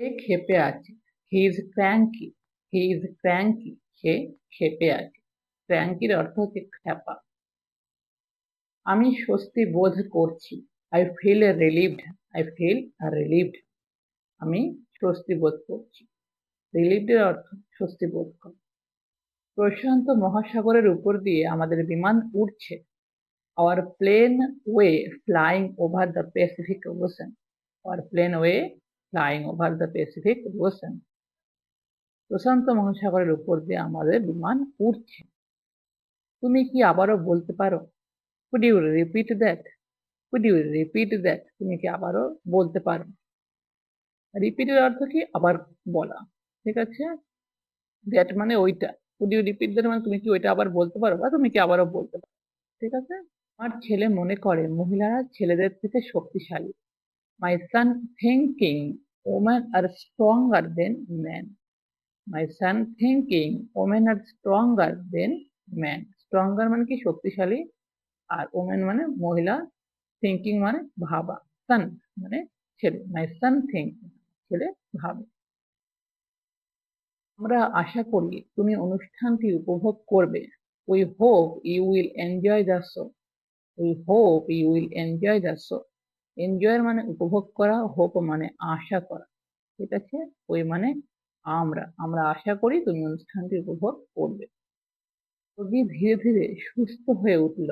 সে ক্ষেপে আছে। He is cranky. He is cranky. সে ক্ষেপে আছে। ক্র্যাঙ্কির অর্থ হচ্ছে খ্যাপা। আমি স্বস্তি বোধ করছি। I feel relieved I feel relieved আমি স্বস্তি বোধ করছি। রিলিভডের অর্থ স্বস্তি বোধ করা। প্রশান্ত মহাসাগরের উপর দিয়ে আমাদের বিমান উড়ছে। Our plane way flying over the Pacific Ocean our plane way flying over the Pacific Ocean. প্রশান্ত মহাসাগরের উপর দিয়ে আমাদের বিমান উড়ছে। তুমি কি আবারও বলতে পারো? Could you repeat that could you repeat that তুমি কি আবারও বলতে পারো? রিপিটের অর্থ কি? আবার বলা। ঠিক আছে? দ্যাট মানে ওইটা। কুড ইউ রিপিট দ্যাট মানে তুমি কি ওইটা আবার বলতে পারো? বা তুমি কি আবারও বলতে পারো? ঠিক আছে? আমার ছেলে মনে করে, মহিলারা ছেলেদের থেকে শক্তিশালী। My son thinking woman are stronger than man my son thinking women are stronger than man stronger মানে কি? শক্তিশালী। আর ওমেন মানে মহিলা। থিঙ্কিং মানে ভাবা। সান মানে ছেলে। মাই সান থিঙ্কিং ছেলে ভাবে। আমরা আশা করি তুমি অনুষ্ঠানটি উপভোগ করবে। We hope you will enjoy the show we hope you will enjoy the show এনজয়ের মানে উপভোগ করা হোপ মানে আশা করা। ঠিক আছে? ওই মানে আমরা। আমরা আশা করি তুমি অনুষ্ঠানটি উপভোগ করবে। রোগী ধীরে ধীরে সুস্থ হয়ে উঠল।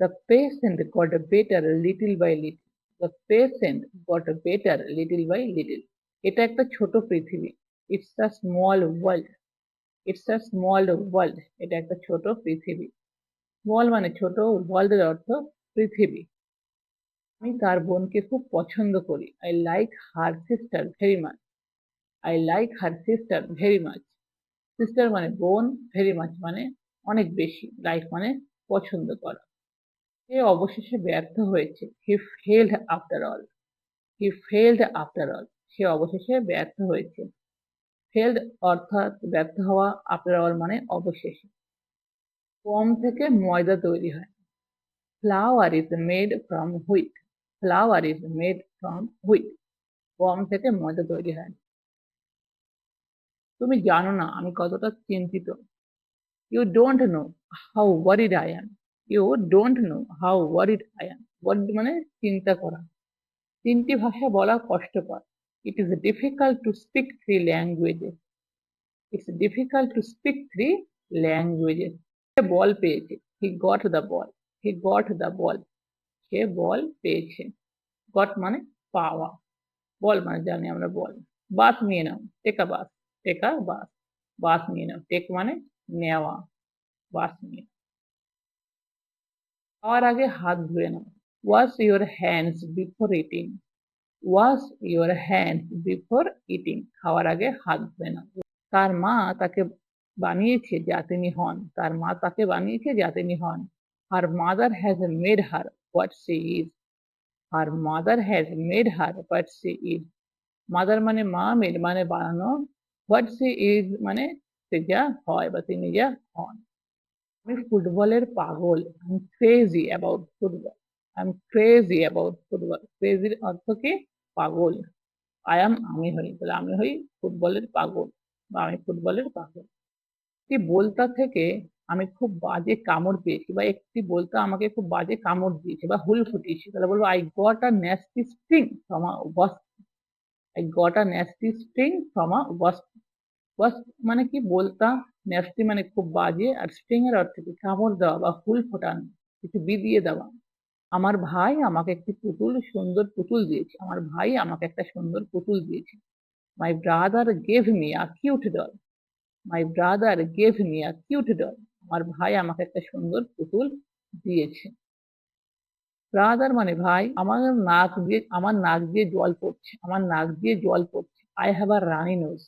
The patient got better little by little the patient got better little by little এটা একটা ছোট পৃথিবী। It's a small world it's a small world এটা একটা ছোট পৃথিবী। স্মল মানে ছোট ওয়ার্ল্ডের অর্থ পৃথিবী। আমি তার বোনকে খুব পছন্দ করি। I like her sister very much I like her sister very much sister মানে বোন ভেরি মাচ মানে অনেক বেশি। লাইক মানে পছন্দ করা। সে অবশেষে ব্যর্থ হয়েছে। He failed after all he failed after all সে অবশেষে ব্যর্থ হয়েছে। ফেলড অর্থাৎ ব্যর্থ হওয়া আফটার অল মানে অবশেষে। কম থেকে ময়দা তৈরি হয়। Flour is made from wheat flour is made from wheat গম থেকে ময়দা তৈরি হয়। তুমি জানো না আমি কতটা চিন্তিত। You don't know how worried I am you don't know how worried I am worried মানে চিন্তা করা। তিনটি ভাষা বলা কষ্টকর। It is difficult to speak three languages it's difficult to speak three languages ball পেয়েছে he got the ball he got the ball say ball পেয়েছে। Got মানে পাওয়া। বল মানে জানি আমরা বল। বাস নিয়ে নাও। টেকা বাস টেকা বাস বাস নিয়ে নাও। টেক মানে নেওয়া। বাস নিয়ে খাওয়ার আগে হাত ধুয়ে নাও। Wash your hands before eating wash your hands before eating খাওয়ার আগে হাত ধুয়ে নাও। তার মা তাকে বানিয়েছে, যা তিনি হন। তার মা তাকে বানিয়েছে, যা তিনি হন। Her mother has made her what she is her mother has made her what she is mother মানে মা মেড মানে বানানো। হোয়াট সি ইজ মানে সে যা হয় বা তিনি যা হন। আমি ফুটবলের পাগল। I am crazy about football I am crazy about football ক্রেজির অর্থ কি? পাগল। আই এম আমি হই। তাহলে আমি হই ফুটবলের পাগল বা আমি ফুটবলের পাগল। একটি বলতা থেকে আমি খুব বাজে কামড় পেয়েছি বা একটি বলতা আমাকে খুব বাজে কামড় দিয়েছে বা হুল ফুটিয়েছে, তাহলে বলব I got a nasty string from a I got a nasty string from a wasp মানে কি বলতা? ন্যাস্টি মানে খুব বাজে আর স্ট্রিং এর অর্থ কি? কামড় দেওয়া বা হুল ফোটানো কিছু বিদিয়ে দেওয়া। আমার ভাই আমাকে একটি পুতুল, সুন্দর পুতুল দিয়েছে। আমার ভাই আমাকে একটা সুন্দর পুতুল দিয়েছে। My brother gave me a cute doll my brother gave me a cute doll আমার ভাই আমাকে একটা সুন্দর পুতুল দিয়েছে। ব্রাদার মানে ভাই, আমার নাক দিয়ে, আমার নাক দিয়ে জল পড়ছে, আমার নাক দিয়ে জল পড়ছে। I have a runny nose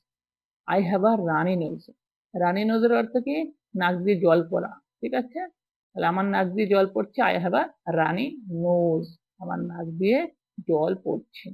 I have a runny nose runny নোজের অর্থ কি? নাক দিয়ে জল পড়া, ঠিক আছে? তাহলে আমার নাক দিয়ে জল পড়ছে I have a runny nose আমার নাক দিয়ে জল পড়ছে।